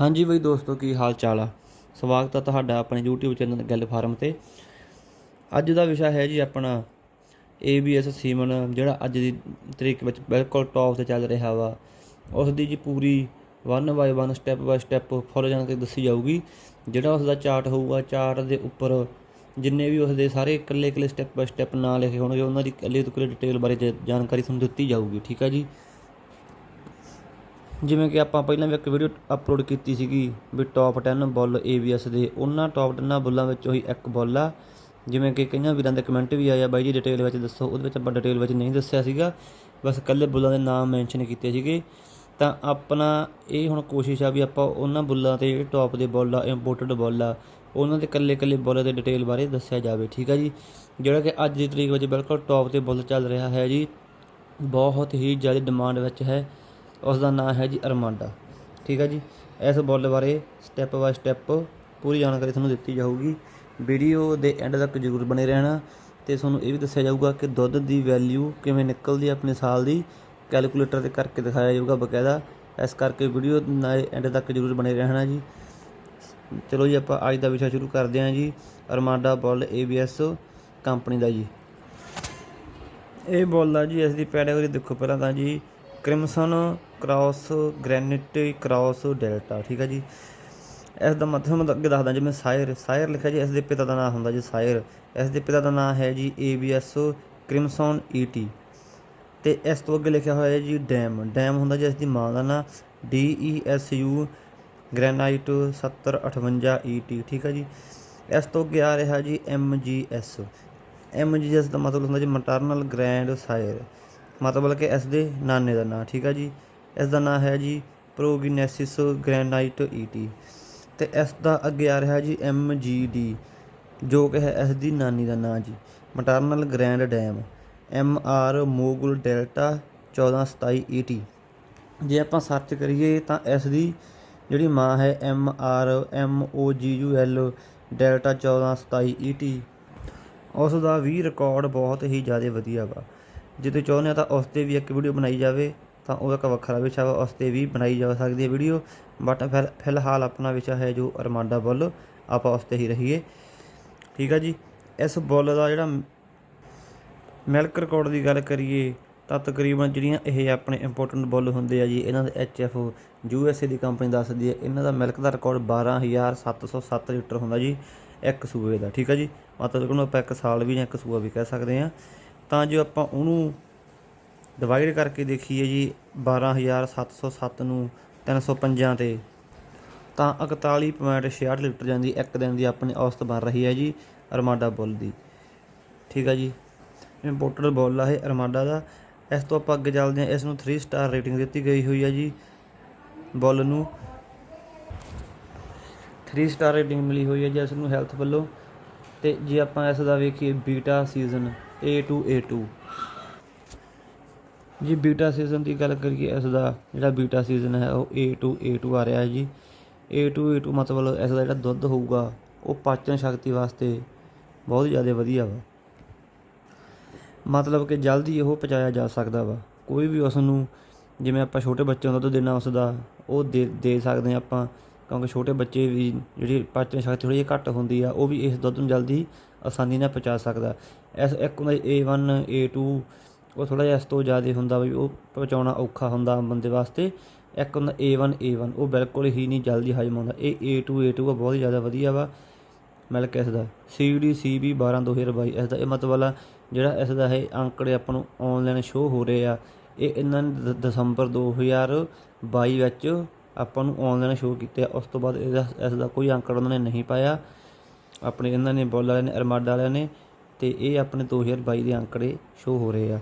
ਹਾਂਜੀ ਬਈ ਦੋਸਤੋ, ਕੀ ਹਾਲ ਚਾਲ ਆ? ਸਵਾਗਤ ਆ ਤੁਹਾਡਾ ਆਪਣੇ YouTube ਚੈਨਲ ਗੱਲ ਫਾਰਮ ਤੇ। ਅੱਜ ਦਾ ਵਿਸ਼ਾ ਹੈ ਜੀ ਆਪਣਾ ABS ਸੀਮਨ, ਜਿਹੜਾ ਅੱਜ ਦੀ ਤਰੀਕ ਵਿੱਚ ਬਿਲਕੁਲ ਟੌਪ ਤੇ ਚੱਲ ਰਿਹਾ ਵਾ। ਉਸ ਦੀ ਜੀ ਪੂਰੀ 1 by 1 step by step follow ਜਾਣਕਾਰੀ ਦੱਸੀ ਜਾਊਗੀ। ਜਿਹੜਾ ਉਸ ਦਾ ਚਾਰਟ ਹੋਊਗਾ ਚਾਰਟ ਦੇ ਉੱਪਰ ਜਿੰਨੇ ਵੀ ਉਸ ਦੇ ਸਾਰੇ ਇਕੱਲੇ ਇਕੱਲੇ ਸਟੈਪ ਬਾਈ ਸਟੈਪ ਨਾਂ ਲਿਖੇ ਹੋਣਗੇ, ਉਹਨਾਂ ਦੀ ਇਕੱਲੇ ਤੋਂ ਇਕੱਲੇ ਡਿਟੇਲ ਬਾਰੇ ਜ- ਜਾਣਕਾਰੀ ਤੁਹਾਨੂੰ ਦਿੱਤੀ ਜਾਊਗੀ, ਠੀਕ ਆ ਜੀ? ਜਿਵੇਂ ਕਿ ਆਪਾਂ ਪਹਿਲਾਂ ਵੀ ਇੱਕ ਵੀਡੀਓ ਅਪਲੋਡ ਕੀਤੀ ਸੀਗੀ ਵੀ ਟੌਪ 10 ਬੁੱਲ ABS ਦੇ, ਉਹਨਾਂ ਟੌਪ 10 ਬੁੱਲਾਂ ਵਿੱਚੋਂ ਹੀ ਇੱਕ ਬੁੱਲ ਆ। ਜਿਵੇਂ ਕਿ ਕਈਆਂ ਵੀਰਾਂ ਦੇ ਕਮੈਂਟ ਵੀ ਆਇਆ ਬਾਈ ਜੀ ਡਿਟੇਲ ਵਿੱਚ ਦੱਸੋ, ਉਹਦੇ ਵਿੱਚ ਆਪਾਂ ਡਿਟੇਲ ਵਿੱਚ ਨਹੀਂ ਦੱਸਿਆ ਸੀਗਾ, ਬਸ ਇਕੱਲੇ ਬੁੱਲਾਂ ਦੇ ਨਾਮ ਮੈਂਸ਼ਨ ਕੀਤੇ ਸੀਗੇ। ਤਾਂ ਆਪਣਾ ਇਹ ਹੁਣ ਕੋਸ਼ਿਸ਼ ਆ ਵੀ ਆਪਾਂ ਉਹਨਾਂ ਬੁੱਲਾਂ ਤੇ ਜਿਹੜੇ ਟੌਪ ਦੇ ਬੁੱਲ ਆ ਇੰਪੋਰਟਡ ਬੁੱਲ ਆ, ਉਹਨਾਂ ਦੇ ਇਕੱਲੇ ਇਕੱਲੇ ਬੁੱਲ ਦੇ ਡਿਟੇਲ ਬਾਰੇ ਦੱਸਿਆ ਜਾਵੇ, ਠੀਕ ਆ ਜੀ? ਜਿਹੜਾ ਕਿ ਅੱਜ ਦੀ ਤਰੀਕ ਵਿੱਚ ਬਿਲਕੁਲ ਟੌਪ ਤੇ ਬੁੱਲ ਚੱਲ ਰਿਹਾ ਹੈ ਜੀ, ਬਹੁਤ ਹੀ ਜ਼ਿਆਦਾ ਡਿਮਾਂਡ ਵਿੱਚ ਹੈ। ਉਸ ਦਾ ਨਾਮ ਹੈ ਜੀ ਅਰਮਾਂਡਾ। ਠੀਕ ਹੈ ਜੀ? ਇਸ ਬੁੱਲ ਬਾਰੇ ਸਟੈਪ ਬਾਏ ਸਟੈਪ ਪੂਰੀ ਜਾਣਕਾਰੀ ਤੁਹਾਨੂੰ ਦਿੱਤੀ ਜਾਊਗੀ। ਵੀਡੀਓ ਦੇ ਐਂਡ ਤੱਕ ਜ਼ਰੂਰ ਬਣੇ ਰਹਿਣਾ ਤੇ ਤੁਹਾਨੂੰ ਇਹ ਵੀ ਦੱਸਿਆ ਜਾਊਗਾ ਕਿ ਦੁੱਧ ਦੀ ਵੈਲਿਊ ਕਿਵੇਂ ਨਿਕਲਦੀ ਹੈ ਆਪਣੇ ਸਾਲ ਦੀ। ਕੈਲਕੂਲੇਟਰ ਤੇ ਕਰਕੇ ਦਿਖਾਇਆ ਜਾਊਗਾ ਬਕਾਇਦਾ। ਇਸ ਕਰਕੇ ਵੀਡੀਓ ਨਾਲ ਐਂਡ ਤੱਕ ਜ਼ਰੂਰ ਬਣੇ ਰਹਿਣਾ ਜੀ। ਚਲੋ ਜੀ, ਆਪਾਂ ਅੱਜ ਦਾ ਵਿਸ਼ਾ ਸ਼ੁਰੂ ਕਰਦੇ ਹਾਂ ਜੀ। ਅਰਮਾਂਡਾ ਬੁੱਲ ABS ਕੰਪਨੀ ਦਾ ਜੀ। ਇਹ ਬੋਲਦਾ ਜੀ, ਇਸ ਦੀ ਪੈਡਾਗਰੀ ਦੇਖੋ ਪਹਿਲਾਂ ਤਾਂ ਜੀ। Crimson cross granite cross delta, ਠੀਕ ਹੈ ਜੀ? ਇਸ ਦਾ ਮਤਲਬ ਮੈਂ ਅੱਗੇ ਦੱਸਦਾ, ਜਿਵੇਂ ਸਾਇਰ ਸਾਇਰ ਲਿਖਿਆ ਜੀ, ਇਸ ਦੇ ਪਿਤਾ ਦਾ ਨਾਮ ਹੁੰਦਾ ਜੀ ਸਾਇਰ। ਇਸ ਦੇ ਪਿਤਾ ਦਾ ਨਾਮ ਹੈ ਜੀ ABS ਕ੍ਰਿਮਸਨ ET ਤੇ ਇਸ ਤੋਂ ਅੱਗੇ ਲਿਖਿਆ ਹੋਇਆ ਹੈ ਜੀ ਡੈਮ। ਡੈਮ ਹੁੰਦਾ ਜੀ ਇਸ ਦੀ ਮਾਂ ਦਾ ਨਾਮ ਯੂ ਗ੍ਰੈਨਾਈਟ 7058 ET ਠੀਕ ਹੈ ਜੀ? ਇਸ ਤੋਂ ਅੱਗੇ ਆ ਰਿਹਾ ਜੀ MGS MGS ਦਾ ਮਤਲਬ ਹੁੰਦਾ ਜੀ ਮਟਰਨਲ ਗ੍ਰੈਂਡ ਸਾਇਰ ਮਤਲਬ ਕਿ ਇਸ ਦੇ ਨਾਨੇ ਦਾ ਨਾਂ, ਠੀਕ ਆ ਜੀ? ਇਸ ਦਾ ਨਾਂ ਹੈ ਜੀ ਪ੍ਰੋਗੀਨੈਸਿਸ ਗ੍ਰੈਨਾਈਟ ਈਟੀ ਤੇ ਇਸ ਦਾ ਅੱਗੇ ਆ ਰਿਹਾ ਜੀ ਐੱਮ ਜੀ ਡੀ ਜੋ ਕਿ ਹੈ ਇਸ ਦੀ ਨਾਨੀ ਦਾ ਨਾਂ ਜੀ maternal grand dam MR Mogul Delta 1427 ET ਜੇ ਆਪਾਂ ਸਰਚ ਕਰੀਏ ਤਾਂ ਇਸ ਦੀ ਜਿਹੜੀ ਮਾਂ ਹੈ ਐੱਮ ਆਰ ਐੱਮ ਓ ਜੀ ਯੂ MOGUL ਡੈਲਟਾ 1427 ਈਟੀ ਉਸ ਦਾ ਵੀ ਰਿਕਾਰਡ ਬਹੁਤ ਹੀ ਜ਼ਿਆਦਾ ਵਧੀਆ ਵਾ। ਜੇ ਤੁਸੀਂ ਚਾਹੁੰਦੇ ਹੋ ਤਾਂ ਉਸ ਤੇ ਵੀ ਇੱਕ ਵੀਡੀਓ ਬਣਾਈ ਜਾਵੇ, ਤਾਂ ਉਹ ਇੱਕ ਵੱਖਰਾ ਵਿਸ਼ਾ ਵਾ, ਉਸ ਤੇ ਵੀ ਬਣਾਈ ਜਾ ਸਕਦੀ ਹੈ ਵੀਡੀਓ ਬਟ ਫਿਰ, ਫਿਲਹਾਲ ਆਪਣਾ ਵਿਸ਼ਾ ਹੈ ਜੋ ਅਰਮਾਂਡਾ ਬੁੱਲ, ਆਪਾਂ ਉਸ ਤੇ ਹੀ ਰਹੀਏ। ਠੀਕ ਆ ਜੀ? ਇਸ ਬੁੱਲ ਦਾ ਜਿਹੜਾ ਮਿਲਕ ਰਿਕਾਰਡ ਦੀ ਗੱਲ ਕਰੀਏ, ਤਾਂ ਤਕਰੀਬਨ ਜਿਹੜੀਆਂ ਇਹ ਆਪਣੇ ਇੰਪੋਰਟੈਂਟ ਬੁੱਲ ਹੁੰਦੇ ਆ ਜੀ, ਇਹਨਾਂ ਦਾ ਐਚਐਫ ਏ ਦੀ ਕੰਪਨੀ ਦੱਸਦੀ ਹੈ, ਇਹਨਾਂ ਦਾ ਮਿਲਕ ਦਾ ਰਿਕਾਰਡ 12707 ਲੀਟਰ ਹੁੰਦਾ ਜੀ, ਇੱਕ ਸੂਏ ਦਾ। ਠੀਕ ਆ ਜੀ? ਮਤਲਬ ਕਿ ਉਹਨੂੰ ਆਪਾਂ ਇੱਕ ਸਾਲ ਵੀ ਜਾਂ ਇੱਕ ਸੂਆ ਵੀ ਕਹਿ ਸਕਦੇ ਆ ਤਾਂ ਜੋ ਆਪਾਂ ਉਹਨੂੰ ਡਿਵਾਈਡ ਕਰਕੇ ਦੇਖੀਏ ਜੀ 12707 ਨੂੰ 305 ਤੇ, ਤਾਂ 41.66 ਲੀਟਰ ਜਾਂਦੀ ਇੱਕ ਦਿਨ ਦੀ ਆਪਣੀ ਔਸਤ ਬਣ ਰਹੀ ਹੈ ਜੀ ਅਰਮਾਡਾ ਬੁੱਲ ਦੀ। ਠੀਕ ਹੈ ਜੀ? ਇੰਪੋਰਟਡ ਬੁੱਲ ਆ ਇਹ ਅਰਮਾਡਾ ਦਾ। ਇਸ ਤੋਂ ਆਪਾਂ ਅੱਗੇ ਚੱਲਦੇ ਹਾਂ। ਇਸ ਨੂੰ 3 ਸਟਾਰ ਰੇਟਿੰਗ ਦਿੱਤੀ ਗਈ ਹੋਈ ਹੈ ਜੀ ਬੁੱਲ ਨੂੰ। 3 ਸਟਾਰ ਰੇਟਿੰਗ ਮਿਲੀ ਹੋਈ ਹੈ ਜੀ ਇਸ ਨੂੰ ਹੈਲਥ ਵੱਲੋਂ। ਤੇ ਜੇ ਆਪਾਂ ਇਸ ਦਾ ਵੇਖੀਏ ਬੀਟਾ ਸੀਜ਼ਨ A2 A2 ਜੀ, ਬੀਟਾ ਸੀਜ਼ਨ ਦੀ ਗੱਲ ਕਰੀਏ, ਇਸ ਦਾ ਜਿਹੜਾ ਬੀਟਾ ਸੀਜ਼ਨ ਹੈ, ਉਹ A2 A2 ਆ ਰਿਹਾ ਹੈ ਜੀ। A2 A2 ਮਤਲਬ ਇਸ ਦਾ ਜਿਹੜਾ ਦੁੱਧ ਹੋਊਗਾ, ਉਹ ਪਾਚਨ ਸ਼ਕਤੀ ਵਾਸਤੇ ਬਹੁਤ ਜ਼ਿਆਦਾ ਵਧੀਆ ਵਾ। ਮਤਲਬ ਕਿ ਜਲਦੀ ਉਹ ਪਚਾਇਆ ਜਾ ਸਕਦਾ ਵਾ। ਕੋਈ ਵੀ ਉਸ ਨੂੰ ਜਿਵੇਂ ਆਪਾਂ ਛੋਟੇ ਬੱਚਿਆਂ ਨੂੰ ਦੁੱਧ ਦੇਣਾ ਉਸ ਦਾ ਉਹ ਦੇ ਦੇ ਸਕਦੇ ਹਾਂ ਆਪਾਂ। ਕਿਉਂਕਿ ਛੋਟੇ ਬੱਚੇ ਵੀ ਜਿਹੜੀ ਪਾਚਨ ਸ਼ਕਤੀ ਥੋੜੀ ਜਿਹੀ ਘੱਟ ਹੁੰਦੀ ਆ, ਉਹ ਵੀ ਇਸ ਦੁੱਧ ਨੂੰ ਜਲਦੀ ਆਸਾਨੀ ਨਾਲ ਪਹੁੰਚਾ ਸਕਦਾ। ਇਸ ਇੱਕ ਹੁੰਦਾ A1 A2 ਉਹ ਥੋੜਾ ਜਿਹਾ ਇਸ ਤੋਂ ਜ਼ਿਆਦਾ ਹੁੰਦਾ ਵੀ ਉਹ ਪਹੁੰਚਾਉਣਾ ਔਖਾ ਹੁੰਦਾ ਬੰਦੇ ਵਾਸਤੇ। ਇੱਕ ਹੁੰਦਾ A1 A1 ਉਹ ਬਿਲਕੁਲ ਹੀ ਨਹੀਂ ਜਲਦੀ ਹਜਮ ਹੁੰਦਾ। ਇਹ A2 A2 ਆ, ਬਹੁਤ ਹੀ ਜ਼ਿਆਦਾ ਵਧੀਆ ਵਾ ਮਿਲਕ ਇਸ ਦਾ CD CB 12 2022 ਇਸ ਦਾ ਇਹ ਮਤਲਬ ਵਾਲਾ ਜਿਹੜਾ ਇਸ ਦਾ ਇਹ ਅੰਕੜੇ ਆਪਾਂ ਨੂੰ ਆਨਲਾਈਨ ਸ਼ੋ ਹੋ ਰਹੇ ਆ, ਇਹ ਇਹਨਾਂ ਨੇ ਦ- ਦਸੰਬਰ 2022 ਵਿੱਚ ਆਪਾਂ ਨੂੰ ਆਨਲਾਈਨ ਸ਼ੋ ਕੀਤੇ ਆ। ਉਸ ਤੋਂ ਬਾਅਦ ਇਹਦਾ ਇਸ ਦਾ ਕੋਈ ਅੰਕੜਾ ਉਹਨਾਂ ਨੇ ਨਹੀਂ ਪਾਇਆ। ਆਪਣੇ ਇਹਨਾਂ ਨੇ ਬੋਲ ਵਾਲਿਆਂ ਨੇ, ਅਰਮਾਡਾ ਵਾਲਿਆਂ ਨੇ ਤੇ ਇਹ ਆਪਣੇ 2022 ਦੇ ਅੰਕੜੇ ਸ਼ੋ ਹੋ ਰਹੇ ਆ।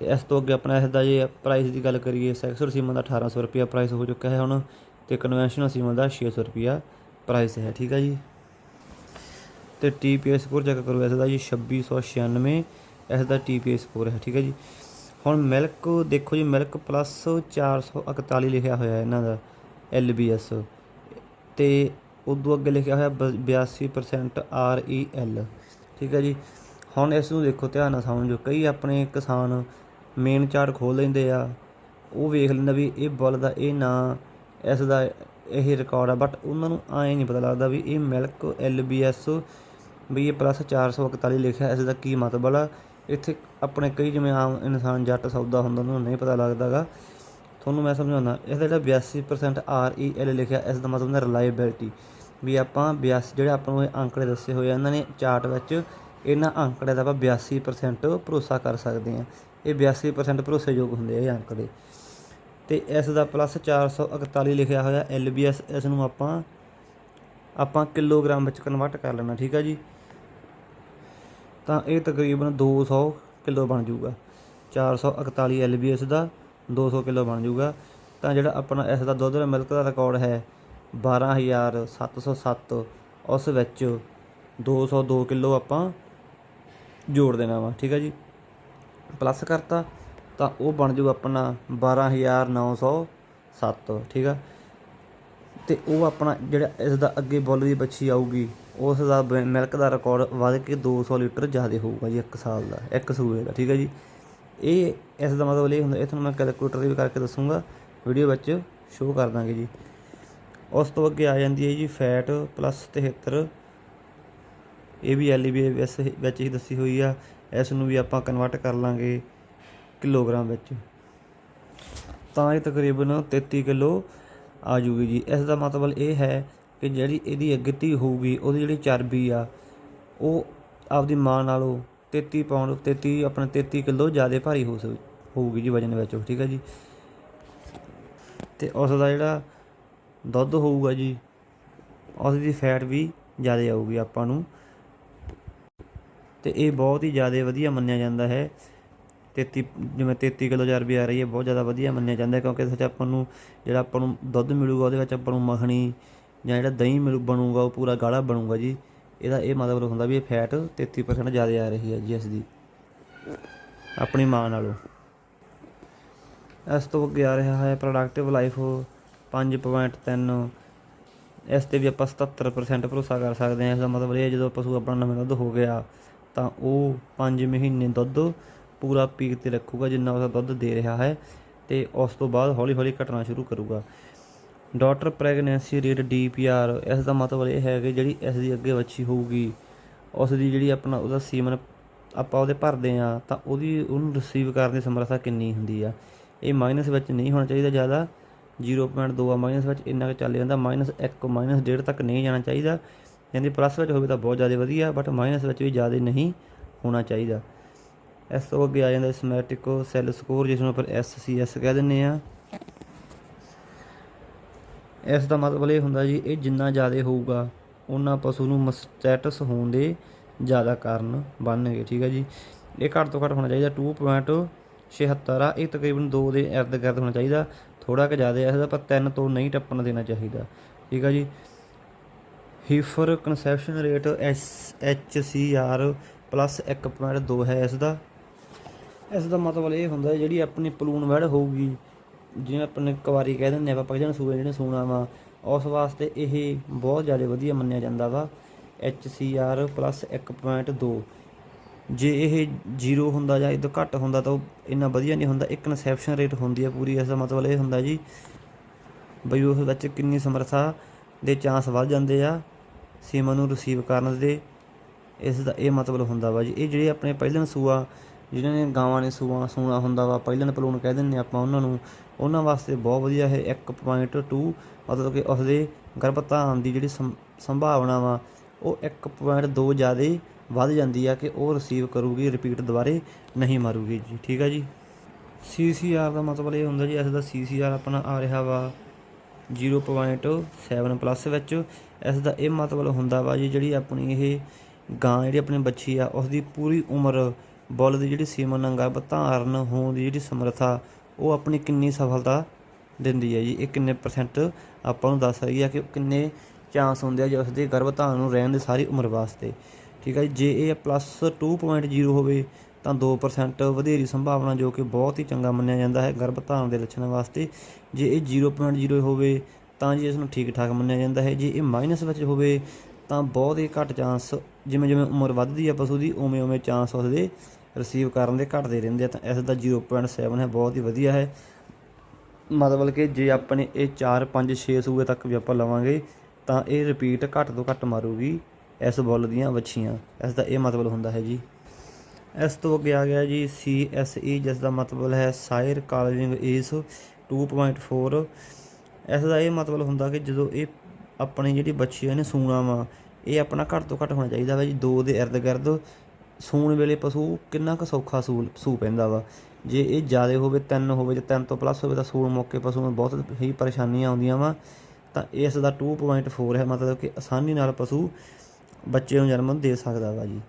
ਤੇ ਇਸ ਤੋਂ ਅੱਗੇ ਆਪਣਾ ਇਸ ਦਾ ਜੇ ਪ੍ਰਾਈਸ ਦੀ ਗੱਲ ਕਰੀਏ, ਸੈਕਸਰ ਸੀਮਾ ਦਾ 1800 ਰੁਪਿਆ ਪ੍ਰਾਈਸ ਹੋ ਚੁੱਕਾ ਹੈ ਹੁਣ ਤੇ ਕਨਵੈਨਸ਼ਨਲ ਸੀਮਾ ਦਾ 600 ਰੁਪਿਆ ਪ੍ਰਾਈਸ ਹੈ, ਠੀਕ ਹੈ ਜੀ। ਤੇ TPS ਸਕੋਰ ਚੈੱਕ ਕਰੋ ਇਸ ਦਾ ਜੀ 2696 ਇਸ ਦਾ TPS ਸਕੋਰ ਹੈ, ਠੀਕ ਹੈ ਜੀ। ਹੁਣ ਮਿਲਕ, ਦੇਖੋ ਜੀ, ਮਿਲਕ ਪਲੱਸ 441 ਲਿਖਿਆ ਹੋਇਆ ਇਹਨਾਂ ਦਾ LBS ਤੇ ਉਦੋਂ ਅੱਗੇ ਲਿਖਿਆ ਹੋਇਆ ਬ- 82% REL ਠੀਕ ਹੈ ਜੀ? ਹੁਣ ਇਸ ਨੂੰ ਦੇਖੋ, ਧਿਆਨ ਨਾਲ ਸਮਝੋ। ਕਈ ਆਪਣੇ ਕਿਸਾਨ ਮੇਨ ਚਾਰਟ ਖੋਲ ਲੈਂਦੇ ਆ। ਉਹ ਵੇਖ ਲੈਂਦਾ ਵੀ ਇਹ ਬਲ ਦਾ ਇਹ ਨਾਂ, ਇਸ ਦਾ ਇਹ ਰਿਕਾਰਡ ਆ। ਬਟ ਉਹਨਾਂ ਨੂੰ ਐਂ ਨਹੀਂ ਪਤਾ ਲੱਗਦਾ ਵੀ ਇਹ ਮਿਲਕ ਐਲਬੀਐਸ ਵੀ ਇਹ ਪਲੱਸ 441 ਲਿਖਿਆ, ਇਸ ਦਾ ਕੀ ਮਤਲਬ ਆ। ਇੱਥੇ ਆਪਣੇ ਕਈ ਜਿਵੇਂ ਆਮ ਇਨਸਾਨ ਜੱਟ ਸੌਦਾ ਹੁੰਦਾ, ਉਹਨਾਂ ਨੂੰ ਨਹੀਂ ਪਤਾ ਲੱਗਦਾਗਾ ਤੁਹਾਨੂੰ ਮੈਂ ਸਮਝਾਉਂਦਾ ਇਹਦਾ ਜਿਹੜਾ 82% ਆਰ ਈ ਐਲ ਲਿਖਿਆ, ਇਸ ਦਾ ਮਤਲਬ ਹੁੰਦਾ ਰਿਲਾਇਬਿਲਟੀ ਵੀ ਆਪਾਂ 82 ਜਿਹੜੇ ਆਪਾਂ ਨੂੰ ਇਹ ਅੰਕੜੇ ਦੱਸੇ ਹੋਏ ਆ, ਇਹਨਾਂ ਨੇ ਚਾਰਟ ਵਿੱਚ ਇਹਨਾਂ ਅੰਕੜੇ ਦਾ ਆਪਾਂ 82% ਭਰੋਸਾ ਕਰ ਸਕਦੇ ਹਾਂ। ਇਹ 82% ਭਰੋਸੇਯੋਗ ਹੁੰਦੇ ਆ ਇਹ ਅੰਕੜੇ ਤੇ ਇਸ ਦਾ ਪਲੱਸ 441 ਲਿਖਿਆ ਹੋਇਆ ਐਲਬੀਐਸ ਇਸ ਨੂੰ ਆਪਾਂ ਆਪਾਂ ਕਿਲੋਗ੍ਰਾਮ ਵਿੱਚ ਕਨਵਰਟ ਕਰ ਲੈਣਾ ਠੀਕ ਆ ਜੀ? ਤਾਂ ਇਹ ਤਕਰੀਬਨ 200 ਕਿਲੋ ਬਣ ਜਾਊਗਾ। 441 ਐਲਬੀਐਸ ਦਾ 200 ਕਿਲੋ ਬਣ ਜਾਊਗਾ। ਤਾਂ ਜਿਹੜਾ ਆਪਣਾ ਇਸ ਦਾ ਦੁੱਧ ਮਿਲਕ ਦਾ ਰਿਕਾਰਡ ਹੈ 12707 ਉਸ ਵਿੱਚ 202 ਕਿਲੋ ਆਪਾਂ ਜੋੜ ਦੇਣਾ ਵਾ, ਠੀਕ ਹੈ ਜੀ। ਪਲੱਸ ਕਰਤਾ, ਤਾਂ ਉਹ ਬਣ ਜਾਊਗਾ ਆਪਣਾ 12907 ਠੀਕ ਆ। ਤੇ ਉਹ ਆਪਣਾ ਜਿਹੜਾ ਇਸ ਦਾ ਅੱਗੇ ਬੁੱਲ ਦੀ ਬੱਚੀ ਆਊਗੀ, ਉਸ ਦਾ ਬ- ਮਿਲਕ ਦਾ ਰਿਕਾਰਡ ਵੱਧ ਕੇ 200 ਲੀਟਰ ਜ਼ਿਆਦਾ ਹੋਊਗਾ ਜੀ ਇੱਕ ਸਾਲ ਦਾ, ਇੱਕ ਸੂਏ ਦਾ, ਠੀਕ ਹੈ ਜੀ। ਇਹ ਇਸ ਦਾ ਮਤਲਬ ਇਹ ਹੁੰਦਾ, ਇਹ ਤੁਹਾਨੂੰ ਮੈਂ ਕੈਲਕੂਲੇਟਰ ਦੇ ਵੀ ਕਰਕੇ ਦੱਸੂਗਾ ਵੀਡੀਓ ਵਿੱਚ ਸ਼ੋਅ ਕਰ ਦਾਂਗੇ ਜੀ। ਉਸ ਤੋਂ ਅੱਗੇ ਆ ਜਾਂਦੀ ਹੈ ਜੀ ਫੈਟ ਪਲੱਸ 73 ਇਹ ਵੀ ਐਲਬੀ ਵਿੱਚ ਹੀ ਦੱਸੀ ਹੋਈ ਆ। ਇਸ ਨੂੰ ਵੀ ਆਪਾਂ ਕਨਵਰਟ ਕਰ ਲਾਂਗੇ ਕਿਲੋਗ੍ਰਾਮ ਵਿੱਚ। ਤਾਂ ਇਹ ਤਕਰੀਬਨ 33 ਕਿਲੋ ਆ ਜੂਗੀ ਜੀ। ਇਸ ਦਾ ਮਤਲਬ ਇਹ ਹੈ ਕਿ ਜਿਹੜੀ ਇਹਦੀ ਅਗਤੀ ਹੋਊਗੀ, ਉਹਦੀ ਜਿਹੜੀ ਚਰਬੀ ਆ, ਉਹ ਆਪਦੀ ਮਾਂ ਨਾਲੋਂ 33 ਪਾਉਂਡ 33 ਆਪਣੇ 33 ਕਿਲੋ ਜ਼ਿਆਦਾ ਭਾਰੀ ਹੋ ਸਕ ਹੋਊਗੀ ਜੀ ਵਜਨ ਵਿੱਚ, ਠੀਕ ਹੈ ਜੀ। ਤੇ ਉਸ ਦਾ ਜਿਹੜਾ ਦੁੱਧ ਹੋਊਗਾ ਜੀ। ਉਸ ਦੀ ਫੈਟ ਵੀ ਜ਼ਿਆਦਾ ਆਊਗੀ ਆਪਾਂ ਨੂੰ। ਤੇ ਇਹ ਬਹੁਤ ਹੀ ਜ਼ਿਆਦਾ ਵਧੀਆ ਮੰਨਿਆ ਜਾਂਦਾ ਹੈ। 33 ਜਿਵੇਂ 33 ਕਿਲੋ ਚਰਬੀ ਆ ਰਹੀ ਹੈ, ਬਹੁਤ ਜ਼ਿਆਦਾ ਵਧੀਆ ਮੰਨਿਆ ਜਾਂਦਾ ਕਿਉਂਕਿ ਇਸ ਵਿੱਚ ਆਪਾਂ ਨੂੰ ਜਿਹੜਾ ਆਪਾਂ ਨੂੰ ਦੁੱਧ ਮਿਲੂਗਾ, ਉਹਦੇ ਵਿੱਚ ਆਪਾਂ ਨੂੰ ਮੱਖਣੀ ਜਾਂ ਜਿਹੜਾ ਦਹੀਂ ਮਿਲੂ, ਬਣੂਗਾ, ਉਹ ਪੂਰਾ ਗਾੜਾ ਬਣੂਗਾ ਜੀ। ਇਹਦਾ ਇਹ ਮਤਲਬ ਹੁੰਦਾ ਵੀ ਇਹ ਫੈਟ 33% ਜ਼ਿਆਦਾ ਆ ਰਹੀ ਹੈ ਜੀ ਇਸ ਦੀ। ਆਪਣੀ ਮਾਂ ਨਾਲੋਂ। ਇਸ ਤੋਂ ਅੱਗੇ ਆ ਰਿਹਾ ਹੈ ਪ੍ਰੋਡਕਟਿਵ ਲਾਈਫ 5.3 ਇਸ ਤੇ ਵੀ ਆਪਾਂ 77% ਭਰੋਸਾ ਕਰ ਸਕਦੇ ਹਾਂ। ਇਸ ਦਾ ਮਤਲਬ ਇਹ ਜਦੋਂ ਪਸ਼ੂ ਆਪਣਾ ਨਵੇਂ ਦੁੱਧ ਹੋ ਗਿਆ, ਤਾਂ ਉਹ 5 ਮਹੀਨੇ ਦੁੱਧ ਪੂਰਾ ਪੀਕ ਤੇ ਰੱਖੂਗਾ, ਜਿੰਨਾ ਉਹਦਾ ਦੁੱਧ ਦੇ ਰਿਹਾ ਹੈ ਤੇ ਉਸ ਤੋਂ ਬਾਅਦ ਹੌਲੀ ਹੌਲੀ ਘਟਣਾ ਸ਼ੁਰੂ ਕਰੂਗਾ। ਡਾਟਰ ਪ੍ਰੈਗਨੈਂਸੀ ਰੇਟ ਡੀਪੀਆਰ ਇਸ ਦਾ ਮਤਲਬ ਇਹ ਹੈ ਕਿ ਜਿਹੜੀ ਇਸ ਦੀ ਅੱਗੇ ਵੱਛੀ ਹੋਊਗੀ ਉਸ ਦੀ ਜਿਹੜੀ ਆਪਣਾ ਉਹਦਾ ਸੀਮਨ ਆਪਾਂ ਉਹਦੇ ਭਰਦੇ ਆ ਤਾਂ ਉਹਦੀ ਉਹਨੂੰ ਰਿਸੀਵ ਕਰਨ ਦੀ ਸਮਰੱਥਾ ਕਿੰਨੀ ਹੁੰਦੀ ਆ। ਇਹ ਮਾਈਨਸ ਵਿੱਚ ਨਹੀਂ ਹੋਣਾ ਚਾਹੀਦਾ ਜ਼ਿਆਦਾ। 0.2 ਆ ਮਾਈਨਸ ਵਿੱਚ, ਇੰਨਾ ਕੁ ਚੱਲ ਜਾਂਦਾ। ਮਾਈਨਸ 1 ਮਾਈਨਸ 1.5 ਤੱਕ ਨਹੀਂ ਜਾਣਾ ਚਾਹੀਦਾ। ਯਾਨੀ ਪਲੱਸ ਵਿੱਚ ਹੋਵੇ ਤਾਂ ਬਹੁਤ ਜ਼ਿਆਦਾ ਵਧੀਆ ਬਟ ਮਾਈਨਸ ਵਿੱਚ ਵੀ ਜ਼ਿਆਦਾ ਨਹੀਂ ਹੋਣਾ ਚਾਹੀਦਾ। ਇਸ ਤੋਂ ਅੱਗੇ ਆ ਜਾਂਦਾ ਸਮੈਟਿਕੋ ਸੈੱਲ ਸਕੋਰ ਜਿਸ ਨੂੰ ਆਪਾਂ ਐਸ ਕਹਿ ਦਿੰਦੇ ਆ ਇਸ ਦਾ ਮਤਲਬ ਇਹ ਹੁੰਦਾ ਜੀ, ਇਹ ਜਿੰਨਾ ਜ਼ਿਆਦਾ ਹੋਊਗਾ, ਉਹਨਾਂ ਪਸ਼ੂ ਨੂੰ ਮਸਟੈਟਸ ਹੋਣ ਦੇ ਜ਼ਿਆਦਾ ਕਾਰਨ ਬਣਨਗੇ, ਠੀਕ ਹੈ ਜੀ। ਇਹ ਘੱਟ ਤੋਂ ਘੱਟ ਹੋਣਾ ਚਾਹੀਦਾ 2.76 ਆ, ਇਹ ਤਕਰੀਬਨ 2 ਦੇ ਇਰਦ ਗਿਰਦ ਹੋਣਾ ਚਾਹੀਦਾ। ਥੋੜਾ ਕੁ ਜ਼ਿਆਦਾ ਹੈ ਇਹਦਾ ਪਰ ਤਿੰਨ ਤੋਂ ਨਹੀਂ ਟੱਪਣ ਦੇਣਾ ਚਾਹੀਦਾ। ਠੀਕ ਆ ਜੀ? Heifer conception rate S H C R plus 1.2 ਹੈ ਇਸ ਦਾ ਇਸ ਦਾ ਮਤਲਬ ਇਹ ਹੁੰਦਾ ਜਿਹੜੀ ਆਪਣੀ ਪਲੂਨ ਵੜ ਹੋਊਗੀ, ਜਿਵੇਂ ਆਪਣੇ ਕੁਵਾਰੀ ਕਹਿ ਦਿੰਦੇ ਆਪਾਂ ਪਹਿਲਾਂ ਸੂਏ ਜਿਹੜੇ ਸੂਣਾ ਵਾ, ਉਸ ਵਾਸਤੇ ਇਹ ਬਹੁਤ ਜ਼ਿਆਦਾ ਵਧੀਆ ਮੰਨਿਆ ਜਾਂਦਾ ਵਾ। HCR 1.2 ਜੇ ਇਹ 0 ਹੁੰਦਾ ਜਾਂ ਇਹ ਤੋਂ ਘੱਟ ਹੁੰਦਾ ਤਾਂ ਉਹ ਇੰਨਾ ਵਧੀਆ ਨਹੀਂ ਹੁੰਦਾ, ਇੱਕ ਕਨਸੈਪਸ਼ਨ ਰੇਟ ਹੁੰਦੀ ਹੈ ਪੂਰੀ, ਇਸ ਦਾ ਮਤਲਬ ਇਹ ਹੁੰਦਾ ਜੀ ਬਈ ਉਸ ਵਿੱਚ ਕਿੰਨੀ ਸਮਰੱਥਾ ਦੇ ਚਾਂਸ ਵੱਧ ਜਾਂਦੇ ਆ, ਸੀਮਾ ਨੂੰ ਰਿਸੀਵ ਕਰਨ ਦੇ, ਇਸ ਦਾ ਇਹ ਮਤਲਬ ਹੁੰਦਾ ਵਾ ਜੀ। ਇਹ ਜਿਹੜੇ ਆਪਣੇ ਪਹਿਲਨ ਸੂਆ ਜਿਨ੍ਹਾਂ ਨੇ ਗਾਵਾਂ ਨੇ ਸੂਆ, ਸੂਣਾ ਹੁੰਦਾ ਵਾ, ਪਹਿਲਨ ਪਲੂਣ ਕਹਿ ਦਿੰਦੇ ਆਪਾਂ ਉਹਨਾਂ ਨੂੰ, ਉਹਨਾਂ ਵਾਸਤੇ ਬਹੁਤ ਵਧੀਆ ਹੈ 1.2 ਮਤਲਬ ਕਿ ਉਸਦੇ ਗਰਭਧਾਰਨ ਦੀ ਜਿਹੜੀ ਸੰ- ਸੰਭਾਵਨਾ ਵਾ, ਉਹ 1.2 ਜ਼ਿਆਦਾ ਵੱਧ ਜਾਂਦੀ ਆ ਕਿ ਉਹ ਰਿਸੀਵ ਕਰੂਗੀ ਰਿਪੀਟ ਦੁਬਾਰੇ ਨਹੀਂ ਮਾਰੂਗੀ ਜੀ। ਠੀਕ ਆ ਜੀ? CCR ਦਾ ਮਤਲਬ ਇਹ ਹੁੰਦਾ ਜੀ, ਇਸ ਦਾ CCR ਆਪਣਾ ਆ ਰਿਹਾ ਵਾ 0.7 ਪਲੱਸ ਵਿੱਚ। ਇਸ ਦਾ ਇਹ ਮਤਲਬ ਹੁੰਦਾ ਵਾ ਜੀ, ਜਿਹੜੀ ਆਪਣੀ ਇਹ ਗਾਂ ਜਿਹੜੀ ਆਪਣੀ ਬੱਚੀ ਆ ਉਸ ਦੀ ਪੂਰੀ ਉਮਰ, ਬੁੱਲ ਦੀ ਜਿਹੜੀ ਸੀਮਨ ਨੰਗਾ, ਧਾਰਨ ਹੋਣ ਦੀ ਜਿਹੜੀ ਸਮਰੱਥਾ, ਉਹ ਆਪਣੀ ਕਿੰਨੀ ਸਫਲਤਾ ਦਿੰਦੀ ਹੈ ਜੀ। ਇਹ ਕਿੰਨੇ ਪਰਸੈਂਟ ਆਪਾਂ ਨੂੰ ਦੱਸ ਰਹੀ ਹੈ ਕਿ ਕਿੰਨੇ ਚਾਂਸ ਹੁੰਦੇ ਆ ਜੀ ਉਸ ਦੇ ਗਰਭਧਾਰਨ ਨੂੰ ਰਹਿਣ ਦੇ ਸਾਰੀ ਉਮਰ ਵਾਸਤੇ। ਠੀਕ ਹੈ ਜੀ, ਜੇ ਇਹ ਪਲੱਸ 2.0 ਹੋਵੇ ਤਾਂ 2% ਵਧੇਰੀ ਸੰਭਾਵਨਾ ਜੋ ਕਿ ਬਹੁਤ ਹੀ ਚੰਗਾ ਮੰਨਿਆ ਜਾਂਦਾ ਹੈ ਗਰਭਧਾਰਨ ਦੇ ਲੱਛਣਾਂ ਵਾਸਤੇ। ਜੇ ਇਹ 0.0 ਹੋਵੇ ਤਾਂ ਜੀ ਇਸ ਨੂੰ ਠੀਕ ਠਾਕ ਮੰਨਿਆ ਜਾਂਦਾ ਹੈ। ਜੇ ਇਹ ਮਾਈਨਸ ਵਿੱਚ ਹੋਵੇ ਤਾਂ ਬਹੁਤ ਹੀ ਘੱਟ ਚਾਂਸ ਜਿਵੇਂ ਜਿਵੇਂ ਉਮਰ ਵੱਧਦੀ ਹੈ ਪਸ਼ੂ ਦੀ, ਉਵੇਂ ਉਵੇਂ ਚਾਂਸ ਉਸਦੇ ਰਿਸੀਵ ਕਰਨ ਦੇ ਘਟਦੇ ਰਹਿੰਦੇ ਆ। ਤਾਂ ਇਸ ਦਾ 0.7 ਹੈ, ਬਹੁਤ ਹੀ ਵਧੀਆ ਹੈ। ਮਤਲਬ ਕਿ ਜੇ ਆਪਣੇ ਇਹ 4 5 6 ਸੂਏ ਤੱਕ ਵੀ ਆਪਾਂ ਲਵਾਂਗੇ ਤਾਂ ਇਹ ਰਿਪੀਟ ਘੱਟ ਤੋਂ ਘੱਟ ਮਾਰੂਗੀ। ਇਸ ਬੁੱਲ ਦੀਆਂ ਵੱਛੀਆਂ। ਇਸ ਦਾ ਇਹ ਮਤਲਬ ਹੁੰਦਾ ਹੈ ਜੀ। ਇਸ ਤੋਂ ਅੱਗੇ ਆ ਗਿਆ ਜੀ ਸੀ ਐਸ ਈ, ਜਿਸ ਦਾ ਮਤਲਬ ਹੈ ਸਾਇਰ ਕਾਲਵਿੰਗ ਇਸ 2.4 ਇਸ ਦਾ ਇਹ ਮਤਲਬ ਹੁੰਦਾ ਕਿ ਜਦੋਂ ਇਹ ਆਪਣੀ ਜਿਹੜੀ ਬੱਚੀ ਨੇ ਸੂਣਾ ਵਾ, ਇਹ ਆਪਣਾ ਘੱਟ ਤੋਂ ਘੱਟ ਹੋਣਾ ਚਾਹੀਦਾ ਵਾ ਜੀ, ਦੋ ਦੇ ਇਰਦ ਗਿਰਦ। ਸੂਣ ਵੇਲੇ ਪਸ਼ੂ ਕਿੰਨਾ ਕੁ ਸੌਖਾ ਸੂ ਸੂ ਪੈਂਦਾ ਵਾ। ਜੇ ਇਹ ਜ਼ਿਆਦਾ ਹੋਵੇ, ਤਿੰਨ ਹੋਵੇ ਜਾਂ ਤਿੰਨ ਤੋਂ ਪਲੱਸ ਹੋਵੇ ਤਾਂ ਸੂਣ ਮੌਕੇ ਪਸ਼ੂ ਨੂੰ ਬਹੁਤ ਹੀ ਪਰੇਸ਼ਾਨੀਆਂ ਆਉਂਦੀਆਂ ਵਾ। ਤਾਂ ਇਸ ਦਾ 2.4 ਹੈ ਮਤਲਬ ਕਿ ਆਸਾਨੀ ਨਾਲ ਪਸ਼ੂ ਬੱਚੇ ਨੂੰ ਜਨਮ ਦੇ ਸਕਦਾ ਵਾ ਜੀ।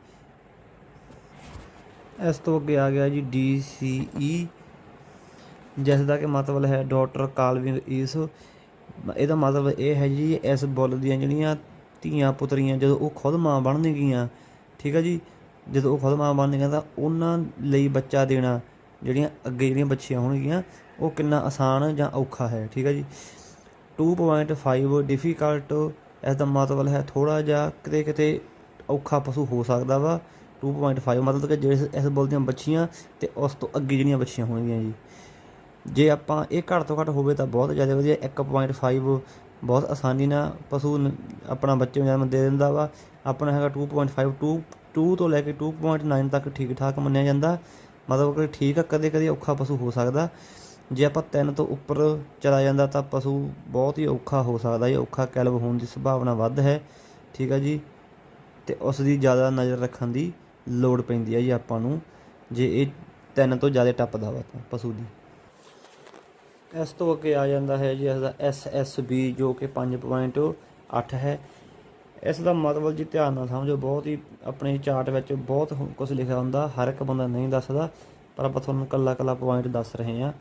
ਇਸ ਤੋਂ ਅੱਗੇ ਆ ਗਿਆ ਜੀ ਡੀ ਸੀ ਈ। ਜਿਸ ਦਾ ਕਿ ਮਤਲਬ ਹੈ ਡਾਕਟਰ ਕਾਲਵਿੰਗ ਇਸ ਇਹਦਾ ਮਤਲਬ ਇਹ ਹੈ ਜੀ, ਇਸ ਬੁੱਲ ਦੀਆਂ ਜਿਹੜੀਆਂ ਧੀਆਂ ਪੁੱਤਰੀਆਂ, ਜਦੋਂ ਉਹ ਖੁਦ ਮਾਂ ਬਣਨਗੀਆਂ ਠੀਕ ਹੈ ਜੀ? ਜਦੋਂ ਉਹ ਖੁਦ ਮਾਂ ਬਣਨਗੀਆਂ ਤਾਂ ਉਹਨਾਂ ਲਈ ਬੱਚਾ ਦੇਣਾ, ਜਿਹੜੀਆਂ ਅੱਗੇ ਜਿਹੜੀਆਂ ਬੱਚੀਆਂ ਹੋਣਗੀਆਂ, ਉਹ ਕਿੰਨਾ ਆਸਾਨ ਜਾਂ ਔਖਾ ਹੈ, ਠੀਕ ਹੈ ਜੀ? 2.5 ਡਿਫੀਕਲਟ ਇਸ ਦਾ ਮਤਲਬ ਹੈ ਥੋੜਾ ਜਿਹਾ ਕਿਤੇ ਕਿਤੇ ਔਖਾ ਪਸ਼ੂ ਹੋ ਸਕਦਾ ਵਾ। 2.5 ਮਤਲਬ ਕਿ ਜਿਹੜੇ ਇਸ ਬੁੱਲ ਦੀਆਂ ਬੱਚੀਆਂ ਤੇ ਉਸ ਤੋਂ ਅੱਗੇ ਜਿਹੜੀਆਂ ਬੱਚੀਆਂ ਹੋਣਗੀਆਂ ਜੀ। ਜੇ ਆਪਾਂ ਇਹ ਘੱਟ ਤੋਂ ਘੱਟ ਹੋਵੇ ਤਾਂ ਬਹੁਤ ਜ਼ਿਆਦਾ ਵਧੀਆ 1.5 ਬਹੁਤ ਆਸਾਨੀ ਨਾਲ ਪਸ਼ੂ ਆਪਣਾ ਬੱਚੇ ਨੂੰ ਜਨਮ ਦੇ ਦਿੰਦਾ ਵਾ। ਆਪਣਾ ਹੈਗਾ 2.5 2 2 ਤੋਂ ਲੈ ਕੇ 2.9 ਤੱਕ ਠੀਕ ਠਾਕ ਮੰਨਿਆ ਜਾਂਦਾ। ਮਤਲਬ ਕਿ ਠੀਕ ਆ ਕਦੇ ਕਦੇ ਔਖਾ ਪਸ਼ੂ ਹੋ ਸਕਦਾ। ਜੇ ਆਪਾਂ ਤਿੰਨ ਤੋਂ ਉੱਪਰ ਚਲਾ ਜਾਂਦਾ ਤਾਂ ਪਸ਼ੂ ਬਹੁਤ ਹੀ ਔਖਾ ਹੋ ਸਕਦਾ ਇਹ ਔਖਾ ਕੈਲਬ ਹੋਣ ਦੀ ਸੰਭਾਵਨਾ ਵੱਧ ਹੈ। ਠੀਕ ਹੈ ਜੀ? ਤੇ ਉਸ ਦੀ ਜ਼ਿਆਦਾ ਨਜ਼ਰ ਰੱਖਣ ਦੀ ਲੋੜ ਪੈਂਦੀ ਹੈ ਜੀ ਆਪਾਂ ਨੂੰ, ਜੇ ਇਹ ਤਿੰਨ ਤੋਂ ਜ਼ਿਆਦਾ ਟੱਪਦਾ ਵਾ ਤਾਂ ਪਸ਼ੂ ਦੀ। ਇਸ ਤੋਂ ਅੱਗੇ ਆ ਜਾਂਦਾ ਹੈ ਜੀ ਇਸ ਦਾ ਐਸ ਬੀ ਜੋ ਕਿ 5.8 ਹੈ। ਇਸ ਦਾ ਮਤਲਬ ਜੀ ਧਿਆਨ ਨਾਲ ਸਮਝੋ, ਬਹੁਤ ਹੀ ਆਪਣੇ ਚਾਰਟ ਵਿੱਚ ਬਹੁਤ ਕੁਝ ਲਿਖਿਆ ਹੁੰਦਾ, ਹਰ ਇੱਕ ਬੰਦਾ ਨਹੀਂ ਦੱਸਦਾ, ਪਰ ਆਪਾਂ ਤੁਹਾਨੂੰ ਕੱਲਾ ਕੱਲਾ ਪੁਆਇੰਟ ਦੱਸ ਰਹੇ ਹਾਂ।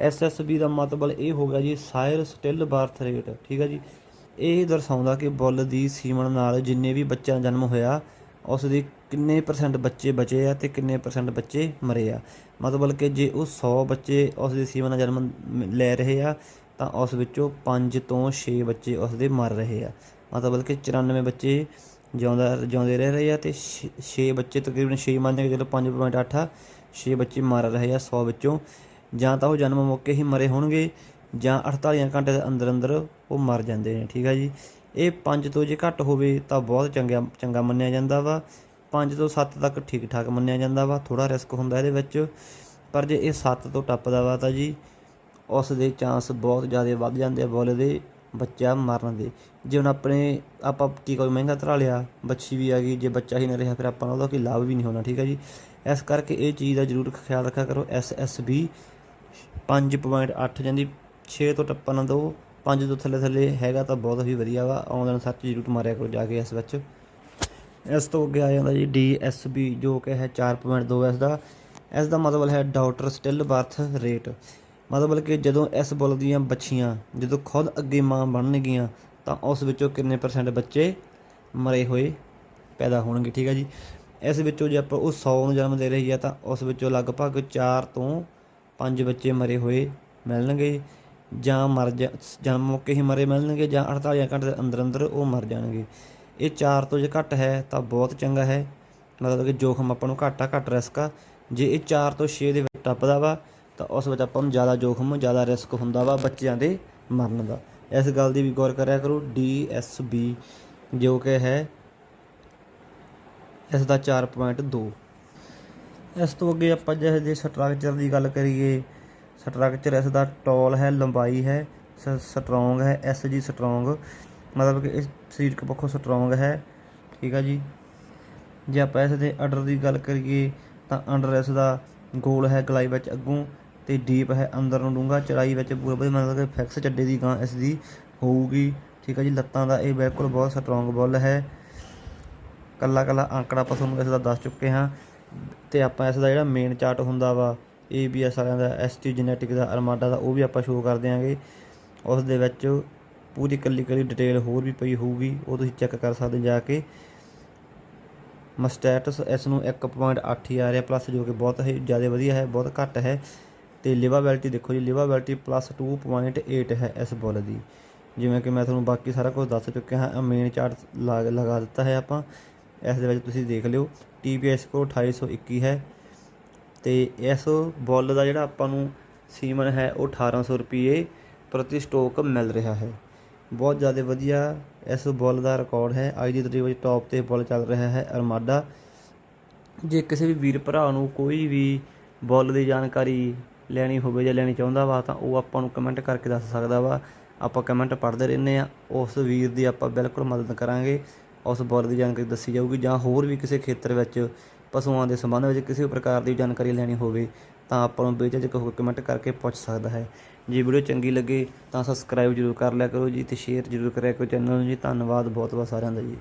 ਐਸ ਐਸ ਬੀ ਦਾ ਮਤਲਬ ਇਹ ਹੋ ਗਿਆ ਜੀ ਸਾਇਰ ਸਟਿਲ ਬਰਥ ਰੇਟ ਠੀਕ ਹੈ ਜੀ। ਇਹ ਦਰਸਾਉਂਦਾ ਕਿ ਬੁੱਲ ਦੀ ਸੀਮਨ ਨਾਲ ਜਿੰਨੇ ਵੀ ਬੱਚਿਆਂ ਦਾ ਜਨਮ ਹੋਇਆ ਉਸ ਦੇ ਕਿੰਨੇ ਪਰਸੈਂਟ ਬੱਚੇ ਬਚੇ ਆ ਤੇ ਕਿੰਨੇ ਪਰਸੈਂਟ ਬੱਚੇ ਮਰੇ ਆ। ਮਤਲਬ ਕਿ ਜੇ ਉਹ 100 ਬੱਚੇ ਉਸ ਦੇ ਸੀਮਨ ਨਾਲ ਜਨਮ ਲੈ ਰਹੇ ਆ, ਤਾਂ ਉਸ ਵਿੱਚੋਂ 5 ਤੋਂ 6 ਬੱਚੇ ਉਸ ਦੇ ਮਰ ਰਹੇ ਆ। ਮਤਲਬ ਕਿ 94 ਬੱਚੇ ਜਿਉਂਦਾ, ਜਿਉਂਦੇ ਰਹਿ ਰਹੇ ਆ ਤੇ 6 ਬੱਚੇ ਤਕਰੀਬਨ 6 ਮੰਨ ਕੇ ਚਲੋ 5.8 ਆ 6 ਬੱਚੇ ਮਰ ਰਹੇ ਆ 100 ਵਿੱਚੋਂ। ਜਾਂ ਤਾਂ ਉਹ ਜਨਮ ਮੌਕੇ ਹੀ ਮਰੇ ਹੋਣਗੇ, ਜਾਂ 48 ਘੰਟੇ ਦੇ ਅੰਦਰ ਅੰਦਰ ਉਹ ਮਰ ਜਾਂਦੇ ਨੇ, ਠੀਕ ਹੈ ਜੀ? ਇਹ 5 ਤੋਂ ਜੇ ਘੱਟ ਹੋਵੇ ਤਾਂ ਬਹੁਤ ਚੰਗਾ ਚੰਗਾ ਮੰਨਿਆ ਜਾਂਦਾ ਵਾ। 5 ਤੋਂ 7 ਤੱਕ ਠੀਕ ਠਾਕ ਮੰਨਿਆ ਜਾਂਦਾ ਵਾ ਥੋੜਾ ਰਿਸਕ ਹੁੰਦਾ ਇਹਦੇ ਵਿੱਚ। ਪਰ ਜੇ ਇਹ 7 ਤੋਂ ਟੱਪਦਾ ਵਾ ਤਾਂ ਜੀ, ਉਸ ਦੇ ਚਾਂਸ ਬਹੁਤ ਜ਼ਿਆਦਾ ਵੱਧ ਜਾਂਦੇ ਆ ਬੋਲੇ ਦੇ ਬੱਚਾ ਮਰਨ ਦੇ। ਜੇ ਹੁਣ ਆਪਣੇ, ਆਪਾਂ ਟੀਕਾ ਵੀ ਮਹਿੰਗਾ ਧਰਾ ਲਿਆ, ਬੱਚੀ ਵੀ ਆ ਗਈ, ਜੇ ਬੱਚਾ ਹੀ ਨਾ ਰਿਹਾ ਫਿਰ ਆਪਾਂ ਨੂੰ ਉਹਦਾ ਕੋਈ ਲਾਭ ਵੀ ਨਹੀਂ ਹੋਣਾ, ਠੀਕ ਹੈ ਜੀ? ਇਸ ਕਰਕੇ ਇਹ ਚੀਜ਼ ਦਾ ਜ਼ਰੂਰ ਖਿਆਲ ਰੱਖਿਆ ਕਰੋ, ਐਸ ਐਸ ਬੀ 5.8 ਜਾਂਦੀ 6 ਤੋਂ ਟੱਪਾ ਨਾ ਦਿਓ 5 ਤੋਂ ਥੱਲੇ ਥੱਲੇ ਹੈਗਾ ਤਾਂ ਬਹੁਤ ਹੀ ਵਧੀਆ ਵਾ ਆਨਲਾਈਨ ਸਰਚ ਜ਼ਰੂਰ ਮਾਰਿਆ ਕਰੋ ਜਾ ਕੇ ਇਸ ਵਿੱਚ। ਇਸ ਤੋਂ ਅੱਗੇ ਆ ਜਾਂਦਾ ਜੀ ਡੀ ਐਸ ਬੀ, ਜੋ ਕਿ ਹੈ 4.2 ਇਸ ਦਾ ਇਸ ਦਾ ਮਤਲਬ ਹੈ ਡਾਕਟਰ ਸਟਿਲ ਬਰਥ ਰੇਟ। ਮਤਲਬ ਕਿ ਜਦੋਂ ਇਸ ਬੁੱਲ ਦੀਆਂ ਬੱਚੀਆਂ ਜਦੋਂ ਖੁਦ ਅੱਗੇ ਮਾਂ ਬਣਨਗੀਆਂ, ਤਾਂ ਉਸ ਵਿੱਚੋਂ ਕਿੰਨੇ ਪਰਸੈਂਟ ਬੱਚੇ ਮਰੇ ਹੋਏ ਪੈਦਾ ਹੋਣਗੇ, ਠੀਕ ਹੈ ਜੀ? ਇਸ ਵਿੱਚੋਂ ਜੇ ਆਪਾਂ ਉਹ 100 ਨੂੰ ਜਨਮ ਦੇ ਰਹੀ ਆ ਤਾਂ ਉਸ ਵਿੱਚੋਂ ਲਗਭਗ 4 ਤੋਂ ਪੰਜ ਬੱਚੇ ਮਰੇ ਹੋਏ ਮਿਲਣਗੇ ਜਾਂ ਮਰ ਜਾ ਜਨਮ ਮੌਕੇ ਹੀ ਮਰੇ ਮਿਲਣਗੇ ਜਾਂ 48 ਘੰਟੇ ਦੇ ਅੰਦਰ ਅੰਦਰ ਉਹ ਮਰ ਜਾਣਗੇ। ਇਹ 4 ਤੋਂ ਜੇ ਘੱਟ ਹੈ ਤਾਂ ਬਹੁਤ ਚੰਗਾ ਹੈ। ਮਤਲਬ ਕਿ ਜੋਖਮ ਆਪਾਂ ਨੂੰ ਘੱਟ ਆ ਘੱਟ ਰਿਸਕ ਆ। ਜੇ ਇਹ 4 ਤੋਂ 6 ਦੇ ਵਿੱਚ ਟੱਪਦਾ ਵਾ, ਤਾਂ ਉਸ ਵਿੱਚ ਆਪਾਂ ਨੂੰ ਜ਼ਿਆਦਾ ਜੋਖਮ, ਜ਼ਿਆਦਾ ਰਿਸਕ ਹੁੰਦਾ ਵਾ ਬੱਚਿਆਂ ਦੇ ਮਰਨ ਦਾ। ਇਸ ਗੱਲ ਦੀ ਵੀ ਗੌਰ ਕਰਿਆ ਕਰੋ, ਡੀ ਐਸ ਬੀ ਜੋ ਕਿ ਹੈ, ਇਸ ਦਾ 4.2 ਇਸ ਤੋਂ ਅੱਗੇ ਆਪਾਂ ਜਿਹੇ ਜੇ ਸਟਰਕਚਰ ਦੀ ਗੱਲ ਕਰੀਏ ਸਟਰਕਚਰ ਇਸ ਦਾ ਟੋਲ ਹੈ, ਲੰਬਾਈ ਹੈ ਸਟਰੋਂਗ ਹੈ ਐਸ ਜੀ ਸਟਰੋਂਗ ਮਤਲਬ ਕਿ ਇਸ ਸਰੀਰਕ ਪੱਖੋਂ ਸਟਰੋਂਗ ਹੈ, ਠੀਕ ਆ ਜੀ। ਜੇ ਆਪਾਂ ਇਸ ਦੇ ਆਰਡਰ ਦੀ ਗੱਲ ਕਰੀਏ, ਤਾਂ ਅੰਡਰ ਇਸ ਦਾ ਗੋਲ ਹੈ ਗਲਾਈ ਵਿੱਚ ਅੱਗੋਂ ਤੇ ਡੀਪ ਹੈ ਅੰਦਰ ਨੂੰ ਡੂੰਘਾ, ਚੜਾਈ ਵਿੱਚ ਪੂਰਾ ਵਧੀਆ ਮਤਲਬ ਕਿ ਫਿਕਸ ਚੱਡੇ ਦੀ ਗਾਂ ਇਸ ਦੀ ਹੋਊਗੀ, ਠੀਕ ਹੈ ਜੀ। ਲੱਤਾਂ ਦਾ ਇਹ ਬਿਲਕੁਲ ਬਹੁਤ ਸਟਰੋਂਗ ਬੁੱਲ ਹੈ। ਕੱਲਾ ਕੱਲਾ ਅੰਕੜਾ ਆਪਾਂ ਤੁਹਾਨੂੰ ਇਸ ਦਾ ਦੱਸ ਚੁੱਕੇ ਹਾਂ। ਤੇ ਆਪਾਂ ਇਸ ਦਾ ਜਿਹੜਾ ਮੇਨ ਚਾਰਟ ਹੁੰਦਾ ਵਾ ABS ਵਾਲਿਆਂ ਦਾ ST ਜੈਨੇਟਿਕ ਦਾ ਅਰਮਾਡਾ ਦਾ, ਉਹ ਵੀ ਆਪਾਂ ਸ਼ੋਅ ਕਰ ਦਿਆਂਗੇ। ਉਸ ਦੇ ਵਿੱਚ ਪੂਰੀ ਕੱਲੀ ਕੱਲੀ ਡਿਟੇਲ ਹੋਰ ਵੀ ਪਈ ਹੋਊਗੀ, ਉਹ ਤੁਸੀਂ ਚੈੱਕ ਕਰ ਸਕਦੇ ਜਾ ਕੇ। ਮਸਟੈਟਸ ਇਸ ਨੂੰ 1.8 ਹੀ ਆ ਰਿਹਾ ਪਲੱਸ ਜੋ ਕਿ ਬਹੁਤ ਹੀ ਜ਼ਿਆਦਾ ਵਧੀਆ ਹੈ, ਬਹੁਤ ਘੱਟ ਹੈ। ਤੇ ਲਿਵਾਬਿਲਟੀ ਦੇਖੋ ਜੀ ਲਿਵਾਬਿਲਟੀ ਪਲੱਸ 2.8 ਹੈ ਇਸ ਬੁੱਲ ਦੀ। ਜਿਵੇਂ ਕਿ ਮੈਂ ਤੁਹਾਨੂੰ ਬਾਕੀ ਸਾਰਾ ਕੁਝ ਦੱਸ ਚੁੱਕਿਆ ਹਾਂ ਮੇਨ ਚਾਰਟ ਲਗਾ ਦਿੱਤਾ ਹੈ ਆਪਾਂ। ਇਸ ਦੇ ਵਿੱਚ ਤੁਸੀਂ ਦੇਖ ਲਿਓ TPS ਕੋ 2821 ਹੈ ਤੇ ਇਸ ਬੁੱਲ ਦਾ ਜਿਹੜਾ ਆਪਾਂ ਨੂੰ ਸੀਮਨ ਹੈ ਉਹ 1800 ਰੁਪਏ ਪ੍ਰਤੀ ਸਟੋਕ ਮਿਲ ਰਿਹਾ ਹੈ। ਬਹੁਤ ਜ਼ਿਆਦਾ ਵਧੀਆ ਇਸ ਬੁੱਲ ਦਾ ਰਿਕਾਰਡ ਹੈ। ਅੱਜ ਦੀ ਤਰੀਕ ਵਿੱਚ ਟੌਪ ਤੇ ਬੁੱਲ ਚੱਲ ਰਿਹਾ ਹੈ ਅਰਮਾਡਾ। ਜੇ ਕਿਸੇ ਵੀ ਵੀਰ ਭਰਾ ਨੂੰ ਕੋਈ ਵੀ ਬੁੱਲ ਦੀ ਜਾਣਕਾਰੀ ਲੈਣੀ ਹੋਵੇ ਜਾਂ ਲੈਣੀ ਚਾਹੁੰਦਾ ਵਾ, ਤਾਂ ਉਹ ਆਪਾਂ ਨੂੰ ਕਮੈਂਟ ਕਰਕੇ ਦੱਸ ਸਕਦਾ ਵਾ। ਆਪਾਂ ਕਮੈਂਟ ਪੜ੍ਹਦੇ ਰਹਿੰਦੇ ਆ ਉਸ ਵੀਰ ਦੀ ਆਪਾਂ ਬਿਲਕੁਲ ਮਦਦ ਕਰਾਂਗੇ। ਉਸ ਬਾਰੇ ਦੀ ਜਾਣਕਾਰੀ ਦੱਸੀ ਜਾਊਗੀ ਜਾਂ ਹੋਰ ਵੀ ਕਿਸੇ ਖੇਤਰ ਵਿੱਚ ਪਸ਼ੂਆਂ ਦੇ ਸੰਬੰਧ ਵਿੱਚ ਕਿਸੇ ਵੀ ਪ੍ਰਕਾਰ ਦੀ ਜਾਣਕਾਰੀ ਲੈਣੀ ਹੋਵੇ, ਤਾਂ ਆਪਾਂ ਨੂੰ ਬੇਝਿਜਕ ਹੋ ਕੇ ਕਮੈਂਟ ਕਰਕੇ ਪੁੱਛ ਸਕਦਾ ਹੈ। ਜੇ ਵੀਡੀਓ ਚੰਗੀ ਲੱਗੇ ਤਾਂ ਸਬਸਕ੍ਰਾਈਬ ਜ਼ਰੂਰ ਕਰ ਲਿਆ ਕਰੋ ਜੀ ਤੇ ਸ਼ੇਅਰ ਜ਼ਰੂਰ ਕਰਿਆ ਕਰੋ ਚੈਨਲ ਨੂੰ ਜੀ। ਧੰਨਵਾਦ ਬਹੁਤ ਬਹੁਤ ਸਾਰਿਆਂ ਦਾ ਜੀ।